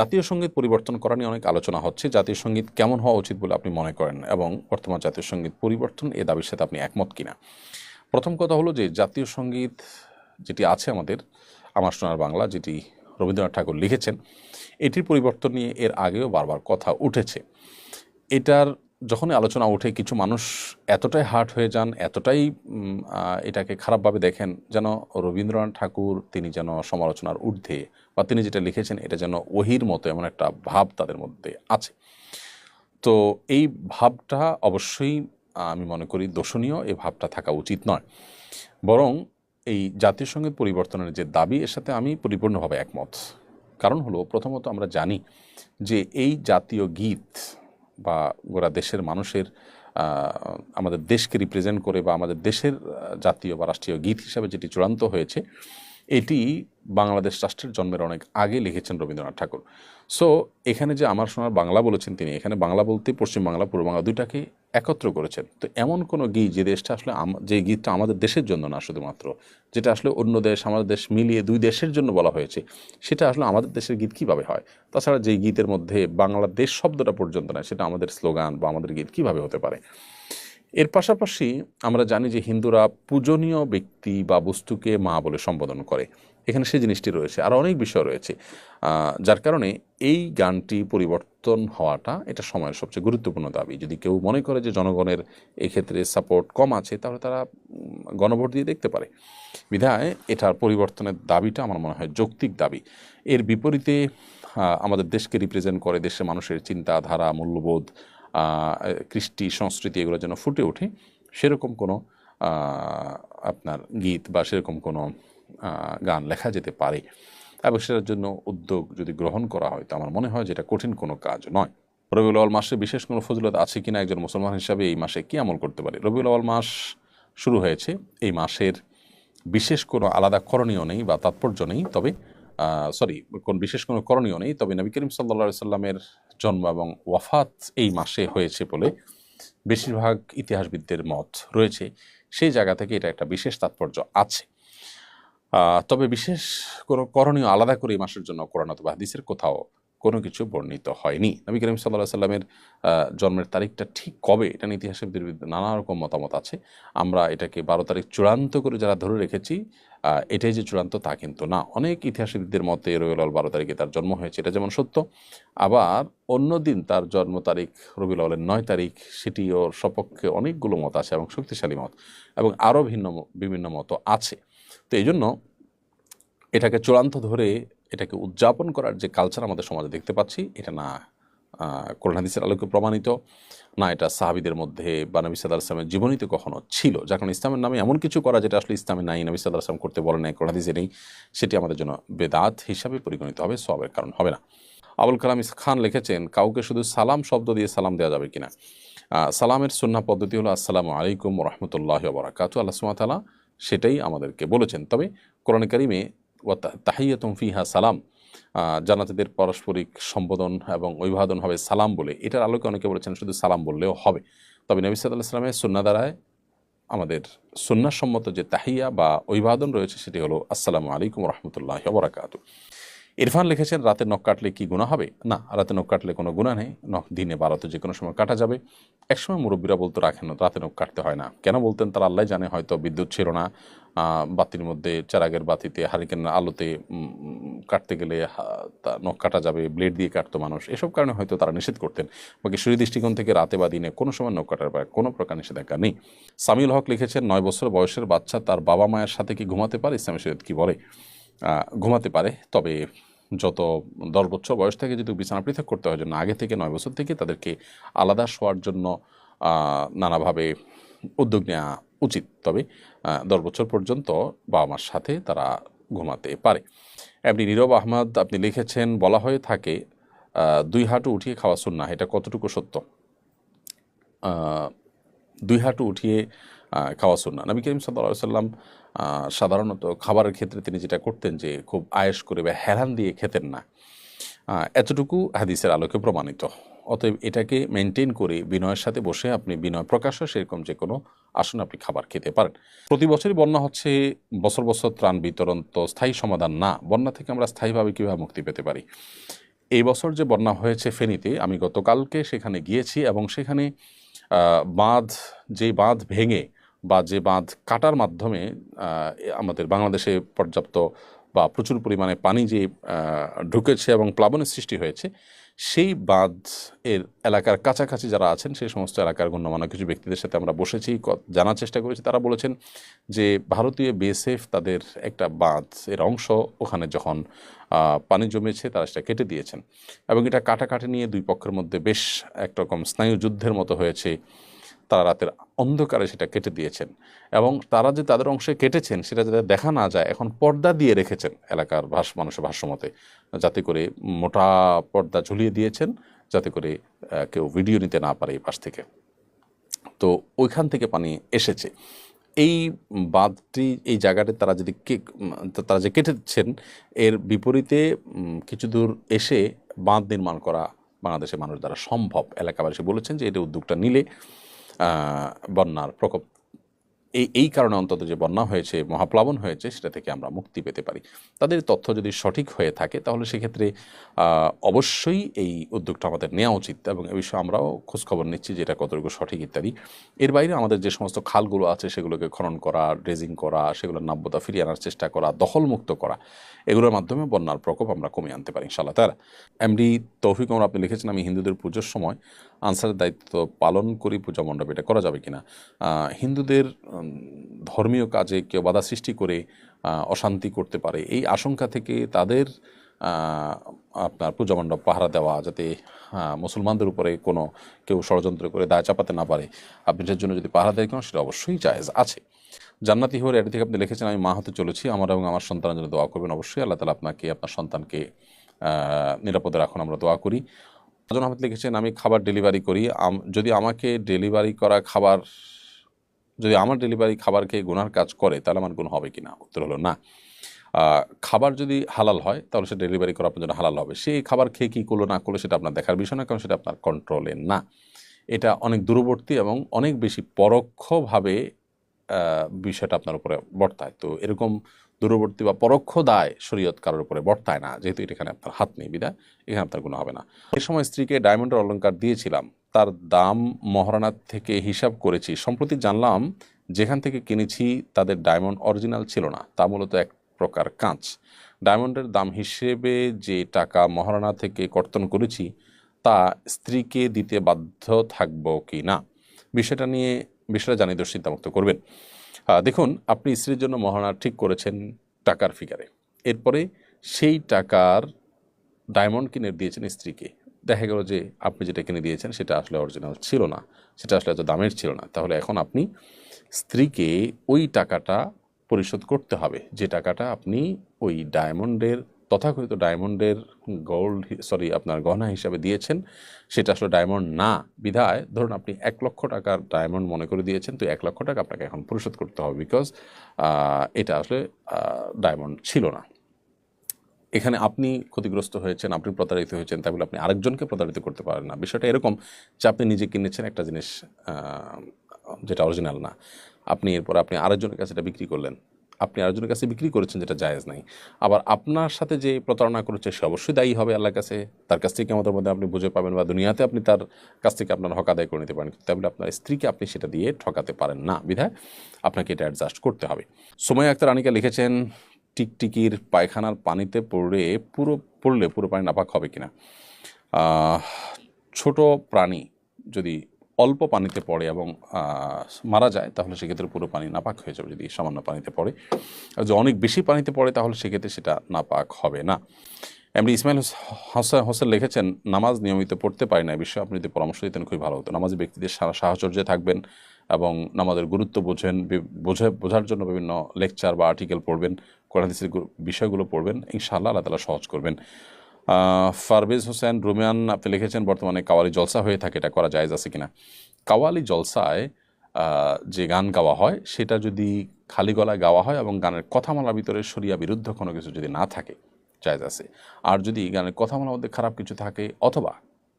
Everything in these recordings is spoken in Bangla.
জাতীয় সংগীত পরিবর্তন করা নিয়ে অনেক আলোচনা হচ্ছে। জাতীয় সংগীত কেমন হওয়া উচিত বলে আপনি মনে করেন? এবং বর্তমান জাতীয় সংগীত পরিবর্তন এ দাবির সাথে আপনি একমত কিনা? প্রথম কথা হলো যে, জাতীয় সংগীত যেটি আছে আমাদের, আমার সোনার বাংলা, যেটি রবীন্দ্রনাথ ঠাকুর লিখেছেন, এটির পরিবর্তন নিয়ে এর আগেও বারবার কথা উঠেছে। এটার যখনই আলোচনা ওঠে, কিছু মানুষ এতটাই হার্ট হয়ে যান, এতটাই এটাকে খারাপভাবে দেখেন যেন রবীন্দ্রনাথ ঠাকুর তিনি যেন সমালোচনার ঊর্ধ্বে বা তিনি যেটা লিখেছেন এটা যেন ওহির মতো এমন একটা ভাব তাদের মধ্যে আছে। তো এই ভাবটা অবশ্যই, আমি মনে করি, দোষণীয়, এই ভাবটা থাকা উচিত নয়। বরং এই জাতীয় সংগীত পরিবর্তনের যে দাবি, এর সাথে আমি পরিপূর্ণভাবে একমত। কারণ হলো, প্রথমত আমরা জানি যে এই জাতীয় গীত বা গোটা দেশের মানুষের আমাদের দেশকে রিপ্রেজেন্ট করে বা আমাদের দেশের জাতীয় বা রাষ্ট্রীয় গীত হিসাবে যেটি চূড়ান্ত হয়েছে, এটি বাংলাদেশ রাষ্ট্রের জন্মের অনেক আগে লিখেছেন রবীন্দ্রনাথ ঠাকুর। সো এখানে যে আমার সোনার বাংলা বলেছেন তিনি, এখানে বাংলা বলতে পশ্চিম বাংলা, পূর্ব বাংলা দুইটাকে একত্র করেছেন। তো এমন কোনো গীত যে দেশটা আসলে যে গীতটা আমাদের দেশের জন্য না শুধুমাত্র, যেটা আসলে অন্য দেশ, আমাদের দেশ মিলিয়ে দুই দেশের জন্য বলা হয়েছে, সেটা আসলে আমাদের দেশের গীত কীভাবে হয়? তাছাড়া যে গীতের মধ্যে বাংলাদেশ শব্দটা পর্যন্ত নয়, সেটা আমাদের স্লোগান বা আমাদের গীত কীভাবে হতে পারে? এর পাশাপাশি আমরা জানি যে হিন্দুরা পূজনীয় ব্যক্তি বা বস্তুকে মা বলে সম্বোধন করে। এখানে সেই জিনিসটি রয়েছে। আর অনেক বিষয় রয়েছে। যার কারণে এই গানটি পরিবর্তন হওয়াটা এটা সময়ের সবচেয়ে গুরুত্বপূর্ণ দাবি। যদি কেউ মনে করে যে জনগণের এক্ষেত্রে সাপোর্ট কম আছে, তাহলে তারা গণভোট দিয়ে দেখতে পারে। বিধায় এটার পরিবর্তনের দাবিটা আমার মনে হয় যৌক্তিক দাবি। এর বিপরীতে আমাদের দেশকে রিপ্রেজেন্ট করে দেশের মানুষের চিন্তাধারা, মূল্যবোধ কৃষ্টি, সংস্কৃতি এগুলো যেন ফুটে ওঠে। সেরকম কোনো আপনার গীত বা সেরকম কোনো গান লেখা যেতে পারে। এবং সেটার জন্য উদ্যোগ যদি গ্রহণ করা হয়, তো আমার মনে হয় যে এটা কঠিন কোনো কাজ নয়। রবিউল আওয়াল মাসে বিশেষ কোনো ফজিলত আছে কিনা একজন মুসলমান হিসাবে এই মাসে কি আমল করতে পারে? রবিউল আওয়াল মাস শুরু হয়েছে, এই মাসের বিশেষ কোনো আলাদা করণীয় নেই বা তাৎপর্য নেই, তবে সরি কোন বিশেষ কোনো করণীয় নেই, তবে নবী করিম সাল্লা সাল্লামের জন্ম এবং ওয়াফাত এই মাসে হয়েছে বলে বেশিরভাগ ইতিহাসবিদদের মত রয়েছে। সেই জায়গা থেকে এটা একটা বিশেষ তাৎপর্য আছে। তবে বিশেষ কোনো করণীয় আলাদা করে এই মাসের জন্য কোরআন অথবা হাদিসের কোথাও কোনো কিছু বর্ণিত হয়নি। নবী করিম সাল্লাহ সাল্লামের জন্মের তারিখটা ঠিক কবে? এটা বিরুদ্ধে নানা রকম মতামত আছে। আমরা এটাকে বারো তারিখ চূড়ান্ত করে যারা ধরে রেখেছি এটাই যে চূড়ান্ত তা কিন্তু না। অনেক ইতিহাসবিদদের মতে রবিউল বারো তারিখে তার জন্ম হয়েছে, এটা যেমন সত্য। আবার অন্য দিন তার জন্ম তারিখ রবিউল আউলের নয় তারিখ সেটি ওর সপক্ষে অনেকগুলো মত আছে এবং শক্তিশালী মত এবং আরও ভিন্ন বিভিন্ন মত আছে। তো এই জন্য এটাকে চূড়ান্ত ধরে এটাকে উদযাপন করার যে কালচার আমাদের সমাজে দেখতে পাচ্ছি এটা না আহ, কোরআন আলোকে প্রমাণিত না এটা সাহাবিদের মধ্যে বা নবী সাদা আসলামের জীবনীতে কখনো ছিল। যার কারণে ইসলামের নামে এমন কিছু করা যেটা আসলে ইসলামে নাই নবী সাদা আসলাম করতে বলে নাই কোরআন হাদিসে নেই সেটি আমাদের জন্য বেদাত হিসাবে পরিগণিত হবে সবের কারণ হবে না। আবুল কালাম খান লিখেছেন কাউকে শুধু সালাম শব্দ দিয়ে সালাম দেওয়া যাবে কিনা? সালামের সুন্না পদ্ধতি হলো আসসালামু আলাইকুম রহমতুল্লাহ বরাকাতু আল্লাহ সুমাতালা সেটাই আমাদেরকে বলেছেন। তবে কোরআন কারিমে তাহিয়াতুম ফিহা সালাম জানাতেদের পারস্পরিক সম্বোধন এবং অভিবাদন হবে সালাম বলে। এটার আলোকে অনেকে বলেছেন শুধু সালাম বললেও হবে। তবে নবী সাদ সাল্লামের সুন্না দ্বারায় আমাদের সুন্নাসম্মত যে তাহিয়া বা অভিবাদন রয়েছে, সেটি হলো আসসালামু আলাইকুম রহমতুল্লাহ বরাকাত ইরফান লিখেছেন, রাতে নখ কাটলে কি গুণা হবে? না, রাতে নখ কাটলে কোনো গুণা নেই। নখ দিনে বারোতে যে কোনো সময় কাটা যাবে। একসময় মুরব্বীরা বলতো, রাখেন রাতে নখ কাটতে হয় না। কেন বলতেন? তারা আল্লাহ জানে, হয়তো বিদ্যুৎ ছিল না বাতির মধ্যে, চারাগের বাতিতে, হারিকেন আলোতে কাটতে গেলে নখ কাটা যাবে, ব্লেড দিয়ে কাটতো মানুষ। এসব কারণে হয়তো তারা নিষেধ করতেন। বাকি সুরি দৃষ্টিকোণ থেকে রাতে বা দিনে কোনো সময় নখ কাটার ব্যাপারে কোনো প্রকার নিষেধাজ্ঞা নেই। সামিউল হক লিখেছেন, নয় বছর বয়সের বাচ্চা তার বাবা মায়ের সাথে কি ঘুমাতে পারে? ইসলামী শরীয়ত কি বলে? ঘুমাতে পারে। তবে যত দশ বছর বয়স থেকে যদি বিছানা পৃথক করতে হয় জন্য আগে থেকে নয় বছর থেকে তাদেরকে আলাদা শোয়ার জন্য নানাভাবে উদ্যোগ নেওয়া উচিত। তবে দশ বছর পর্যন্ত বাবা মার সাথে তারা ঘুমাতে পারে। এমনি নীরব আহমদ আপনি লিখেছেন, বলা হয়ে থাকে দুই হাঁটু উঠিয়ে খাওয়া সুন্না এটা কতটুকু সত্য? দুই হাঁটু উঠিয়ে খাওয়া সুন্না নবী করিম সাল্লা সাল্লাম সাধারণত খাবারের ক্ষেত্রে তিনি যেটা করতেন যে খুব আয়েস করে বা হেরান দিয়ে খেতেন না। এতটুকু হাদিসের আলোকে প্রমাণিত। অতএব এটাকে মেনটেন করে বিনয়ের সাথে বসে আপনি বিনয় প্রকাশ হয় সেরকম যে কোনো আসনে আপনি খাবার খেতে পারেন। প্রতি বছরই বন্যা হচ্ছে, বছর বছর ত্রাণ বিতরণ তো স্থায়ী সমাধান না। বন্যা থেকে আমরা স্থায়ীভাবে কীভাবে মুক্তি পেতে পারি? এই বছর যে বন্যা হয়েছে ফেনীতে, আমি গতকালকে সেখানে গিয়েছি এবং সেখানে বাঁধ যে বাঁধ ভেঙে বা যে বাঁধ কাটার মাধ্যমে আমাদের বাংলাদেশে পর্যাপ্ত বা প্রচুর পরিমাণে পানি যে ঢুকেছে এবং প্লাবনের সৃষ্টি হয়েছে, সেই বাঁধ এর এলাকার কাছাকাছি যারা আছেন, সেই সমস্ত এলাকার গণ্যমান্য কিছু ব্যক্তিদের সাথে আমরা বসেছি জানার চেষ্টা করেছি। তারা বলেছেন যে, ভারতীয় বিএসএফ তাদের একটা বাঁধ এর অংশ ওখানে যখন পানি জমেছে, তারা সেটা কেটে দিয়েছেন। এবং এটা কাটাকাটি নিয়ে দুই পক্ষের মধ্যে বেশ একরকম স্নায়ু যুদ্ধের মতো হয়েছে। তারা রাতের অন্ধকারে সেটা কেটে দিয়েছেন এবং তারা যে তাদের অংশে কেটেছেন সেটা যাতে দেখা না যায়, এখন পর্দা দিয়ে রেখেছেন এলাকার ভাষ মানুষের ভাষ্যমতে যাতে করে মোটা পর্দা ঝুলিয়ে দিয়েছেন, যাতে করে কেউ ভিডিও নিতে না পারে এই পাশ থেকে। তো ওইখান থেকে পানি এসেছে। এই বাঁধটি, এই জায়গাটি তারা যদি তারা যে কেটেছেন, এর বিপরীতে কিছু দূর এসে বাঁধ নির্মাণ করা বাংলাদেশের মানুষ দ্বারা সম্ভব। এলাকাবাসী বলেছেন যে, এটা উদ্যোগটা নিলে বন্যার প্রকোপ। এই এই কারণে অন্তত যে বন্যা হয়েছে, মহাপ্লাবন হয়েছে, সেটা থেকে আমরা মুক্তি পেতে পারি। তাদের তথ্য যদি সঠিক হয়ে থাকে, তাহলে সেক্ষেত্রে অবশ্যই এই উদ্যোগটা আমাদের নেওয়া উচিত এবং এ বিষয়ে আমরাও খোঁজখবর নিচ্ছি যে এটা কতটুকু সঠিক ইত্যাদি। এর বাইরে আমাদের যে সমস্ত খালগুলো আছে, সেগুলোকে খনন করা, ড্রেজিং করা, সেগুলোর নাব্যতা ফিরিয়ে আনার চেষ্টা করা, দখলমুক্ত করা, এগুলোর মাধ্যমে বন্যার প্রকোপ আমরা কমিয়ে আনতে পারি, ইনশাআল্লাহ তারা এমডি তৌফিক ওমর, আপনি লিখেছেন আমি হিন্দুদের পুজোর সময় আনসারের দায়িত্ব পালন করি, পূজা মণ্ডপে এটা করা যাবে কিনা? হিন্দুদের ধর্মীয় কাজে কেউ বাধা সৃষ্টি করে অশান্তি করতে পারে, এই আশঙ্কা থেকে তাদের আপনার পূজা মণ্ডপ পাহারা দেওয়া যাতে মুসলমানদের উপরে কোনো কেউ ষড়যন্ত্র করে দায় চাপাতে না পারে আপনি এটার জন্য যদি পাহারা দেয় কেন সেটা অবশ্যই জায়েজ আছে। জান্নাতি হওয়ার এটি থেকে আপনি লিখেছেন, আমি মা হতে চলেছি, আমার এবং আমার সন্তানের জন্য দোয়া করবেন, অবশ্যই আল্লাহ তালা আপনাকে, আপনার সন্তানকে নিরাপদে রাখুন, আমরা দোয়া করি। রাজন আহমেদ লিখেছেন, আমি খাবার ডেলিভারি করি। যদি আমাকে ডেলিভারি করা খাবার, যদি আমার ডেলিভারি খাবার খেয়ে গুনার কাজ করে, তাহলে আমার গুণ হবে কি না উত্তর হলো, না। খাবার যদি হালাল হয়, তাহলে সে ডেলিভারি করা আপনার জন্য হালাল হবে। সেই খাবার খেয়ে কী করল, না করল, সেটা আপনার দেখার বিষয় না, কারণ সেটা আপনার কন্ট্রোলে না। এটা অনেক দূরবর্তী এবং অনেক বেশি পরোক্ষভাবে বিষয়টা আপনার উপরে বর্তায়। তো এরকম দূরবর্তী বা পরোক্ষ দায় শরীয়ত কারোর উপরে বর্তায় না। যেহেতু এখানে আপনার হাত নেই, বিদায়। এখানে আপনার কোনো হবে না। এ সময় স্ত্রীকে ডায়মন্ডের অলংকার দিয়েছিলাম। তার দাম মহারানার থেকে হিসাব করেছি। সম্প্রতি জানলাম, যেখান থেকে কিনেছি তাদের ডায়মন্ড অরিজিনাল ছিল না। তা মূলত এক প্রকার কাঁচ। ডায়মন্ডের দাম হিসেবে যে টাকা মহারানা থেকে কর্তন করেছি, তা স্ত্রীকে দিতে বাধ্য থাকব কি না? বিষয়টা নিয়ে বিষয়টা জানিয়ে দোষ চিন্তামুক্ত করবেন। দেখুন, আপনি স্ত্রীর জন্য মহারণা ঠিক করেছেন টাকার ফিগারে এরপরে সেই টাকার ডায়মন্ড কিনে দিয়েছেন স্ত্রীকে। দেখা গেল যে আপনি যেটা কিনে দিয়েছেন সেটা আসলে অরিজিনাল ছিল না, সেটা আসলে এত দামের ছিল না। তাহলে এখন আপনি স্ত্রীকে ওই টাকাটা পরিশোধ করতে হবে, যে টাকাটা আপনি ওই ডায়মন্ডের তথাকথিত ডায়মন্ডের গোল্ড সরি আপনার গহনা হিসাবে দিয়েছেন, সেটা আসলে ডায়মন্ড না। বিধায় ধরুন আপনি এক লক্ষ টাকার ডায়মন্ড মনে করে দিয়েছেন, তো এক লক্ষ টাকা আপনাকে এখন পরিশোধ করতে হবে বিকজ এটা আসলে ডায়মন্ড ছিল না। এখানে আপনি ক্ষতিগ্রস্ত হয়েছেন, আপনি প্রতারিত হয়েছেন তাই বলে আপনি আরেকজনকে প্রতারিত করতে পারেন না। বিষয়টা এরকম যে আপনি নিজে কিনেছেন একটা জিনিস যেটা অরিজিনাল না। আপনি এরপর আপনি আরেকজনের কাছে এটা বিক্রি করলেন। আপনি আরেকজনের কাছে বিক্রি করেছেন যেটা জায়েজ নাই। আবার আপনার সাথে যে প্রতারণা করেছে সে অবশ্যই দায়ী হবে আল্লাহর কাছে। তার কাছ থেকে আমাদের মধ্যে আপনি বুঝে পাবেন বা দুনিয়াতে আপনি তার কাছ থেকে আপনার হক আদায় করে নিতে পারেন। তাই বলে আপনার স্ত্রীকে আপনি সেটা দিয়ে ঠকাতে পারেন না। বিধায় আপনাকে এটা অ্যাডজাস্ট করতে হবে। সময় আক্তার আনিকা লিখেছেন, টিকটিকির পায়খানার পানিতে পড়ে পুরো, পড়লে পুরো পানি নাপাক হবে কিনা? ছোট প্রাণী যদি অল্প পানিতে পড়ে এবং মারা যায়, তাহলে সেক্ষেত্রে পুরো পানি নাপাক হয়ে যাবে যদি সামান্য পানিতে পড়ে। আর যদি অনেক বেশি পানিতে পড়ে, তাহলে সেক্ষেত্রে সেটা নাপাক হবে না। এমনি ইসমাইল হোসেন হোসেন লিখেছেন, নামাজ নিয়মিত পড়তে পারি না বিষয়ে আপনি যদি পরামর্শ দিতেন খুবই ভালো হতো। নামাজি ব্যক্তিদের সাহচর্যে থাকবেন এবং নামাজের গুরুত্ব বোঝেন বোঝে, বোঝার জন্য বিভিন্ন লেকচার বা আর্টিকেল পড়বেন কোরআনিসের বিষয়গুলো পড়বেন, ইনশাআল্লাহ আল্লাহ তালা সহজ করবেন। ফারবেজ হোসেন, রুমিয়ান, আপনি লিখেছেন, বর্তমানে কাওয়ালি জলসা হয়ে থাকে, এটা করা জায়েজ আছে কিনা? কাওয়ালি জলসায় যে গান গাওয়া হয়, সেটা যদি খালি গলায় গাওয়া হয় এবং গানের কথামালার ভিতরে সরিয়া বিরুদ্ধ কোনো কিছু যদি না থাকে, জায়েজ আছে। আর যদি গানের কথামালার মধ্যে খারাপ কিছু থাকে, অথবা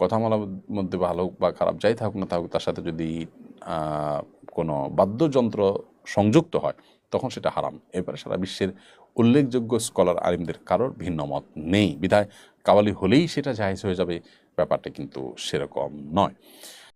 কথামালার মধ্যে ভালো বা খারাপ যাই থাকুক না থাকুক, তার সাথে যদি কোনো বাদ্যযন্ত্র সংযুক্ত হয়, তখন সেটা হারাম। এবারে সারা বিশ্বের উল্লেখযোগ্য স্কলার আলিমদের কারোর ভিন্ন মত নেই। বিধায় কাওয়ালি হলেই সেটা জাহেজ হয়ে যাবে। ব্যাপারটা কিন্তু সেরকম নয়।